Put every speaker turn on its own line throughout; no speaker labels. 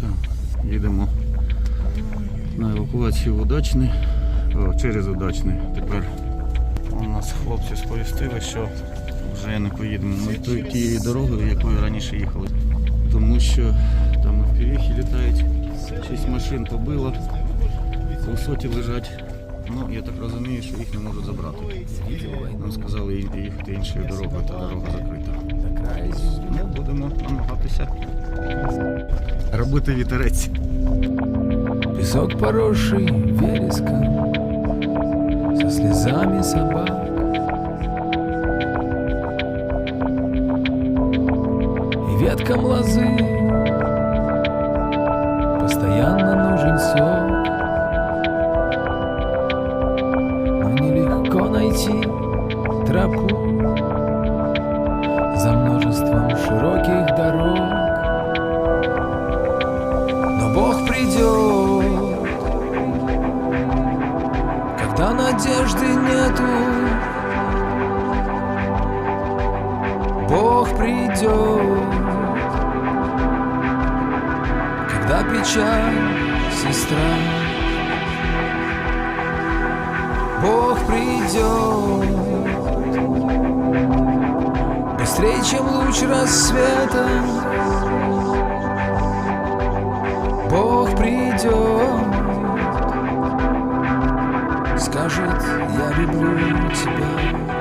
Так, їдемо на евакуацію в Удачний, О, через Удачний. Тепер у нас хлопці сповістили, що вже не поїдемо ми тією дорогою, якою раніше їхали. Тому що там і впівіхи літають, шість машин побило, висоті лежать. Ну, я так розумію, що їх не можуть забрати. Нам сказали їхати іншою дорогою, та дорога закрита. Намагатися. Робити вітерець.
Песок поросший вереском Со слезами собак. И веткам лозы. Постоянно нужен сок. Но нелегко найти тропу За множеством широких надежды нету. Бог придет, когда печаль сестра. Бог придет быстрее, чем луч рассвета. Бог придет, скажет, я люблю тебя.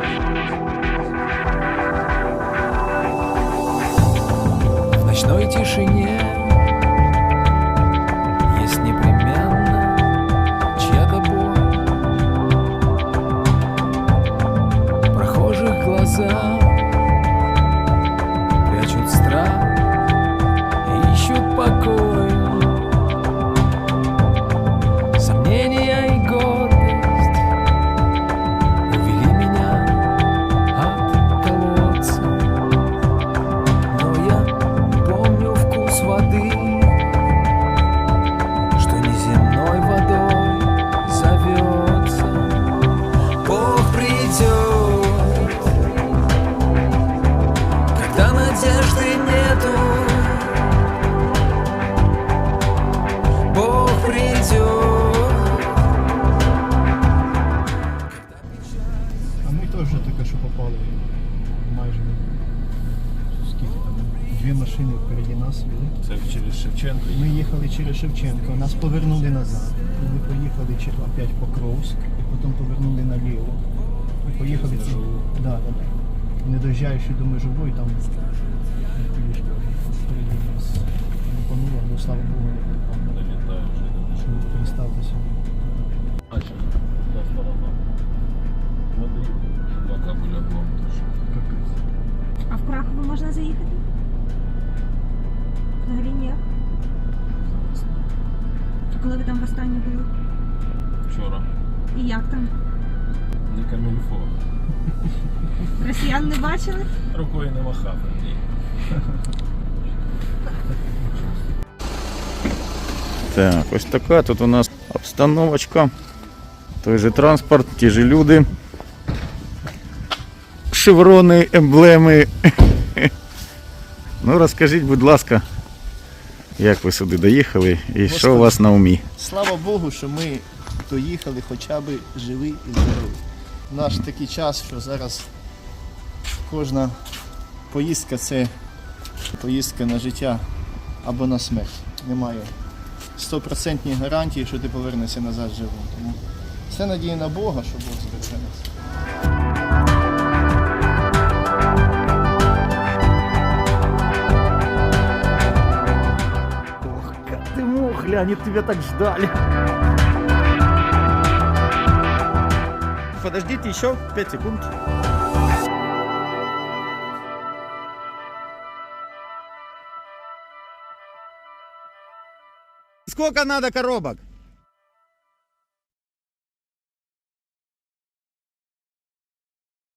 Дві машини впереді нас вели.
Це через Шевченко.
Ми їхали через Шевченко, нас повернули назад. Ми поїхали чи- опять Покровськ, і потім повернули наліво. І поїхали ці... да, да, да. Не доїжджаючи до межової, там впереді нас лупануло, але слава Богу, не попало. Що не пересталося. Капець.
Востаннє були?
Вчора.
І як там?
Не камільфо.
Росіян не бачили?
Рукою не махав. Ні.
Так, ось така тут у нас обстановочка. Той же транспорт, ті ж люди. Шеврони, емблеми. Ну розкажіть, будь ласка, як ви сюди доїхали і що у вас на умі?
Слава Богу, що ми доїхали хоча б живі і здорові. Наш такий час, що зараз кожна поїздка це поїздка на життя або на смерть. Немає стопроцентні гарантії, що ти повернешся назад живим. Тому все надія на Бога, що Бог збереже нас.
Мог, глянь, тебя так ждали. Подождите еще 5 секунд. Сколько надо коробок?